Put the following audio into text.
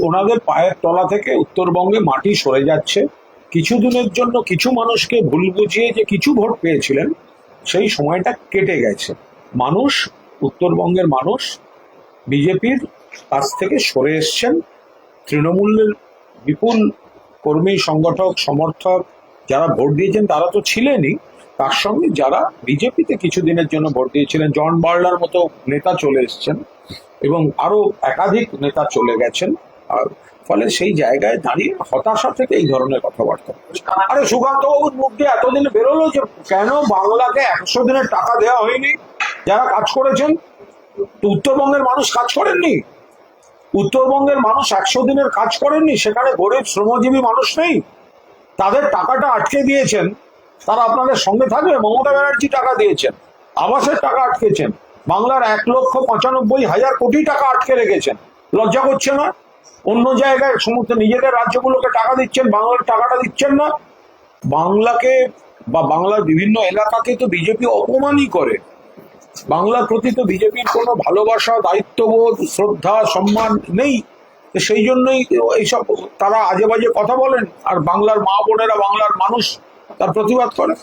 ওনাদের পায়ের তলা থেকে উত্তরবঙ্গে মাটি সরে যাচ্ছে। কিছুদিনের জন্য কিছু মানুষকে ভুল বুঝিয়ে যে কিছু ভোট পেয়েছিলেন, সেই সময়টা কেটে গেছে। মানুষ, উত্তরবঙ্গের মানুষ, বিজেপির কাছ থেকে সরে এসছেন। তৃণমূলের বিপুল কর্মী, সংগঠক, সমর্থক যারা ভোট দিয়েছেন, তারা তো ছিলেনই। তার সঙ্গে যারা বিজেপিতে কিছুদিনের জন্য ভোট দিয়েছিলেন, জন বার্লার মতো নেতা চলে এসছেন এবং আরও একাধিক নেতা চলে গেছেন। আর ফলে সেই জায়গায় দাঁড়িয়ে হতাশা থেকে এই ধরনের কথাবার্তা। আরে সুকান্ত বাবুর মুখ দিয়ে এতদিন বেরোলো যে কেন বাংলাকে একশো দিনের টাকা দেওয়া হয়নি? যারা কাজ করেছেন উত্তরবঙ্গের মানুষ কাজ করেননি? উত্তরবঙ্গের মানুষ একশো দিনের কাজ করেননি? সেখানে গরিব, শ্রমজীবী মানুষ নেই? তাদের টাকাটা আটকে দিয়েছেন। তারা আপনাদের সঙ্গে থাকবে? মমতা ব্যানার্জি টাকা দিয়েছেন। আবাসের টাকা আটকেছেন। বাংলার এক লক্ষ পঁচানব্বই হাজার কোটি টাকা আটকে রেখেছেন। লজ্জা করছে না? অন্য জায়গায় সমস্ত নিজেদের রাজ্যগুলোকে টাকা দিচ্ছেন, বাংলার টাকাটা দিচ্ছেন না। বাংলাকে বা বাংলার বিভিন্ন এলাকাকে তো বিজেপি অপমানই করে। বাংলার প্রতি তো বিজেপির কোনো ভালোবাসা, দায়িত্ববোধ, শ্রদ্ধা, সম্মান নেই। সেই জন্যই এইসব তারা আজে বাজে কথা বলেন। আর বাংলার মা বোনেরা, বাংলার মানুষ তার প্রতিবাদ করে।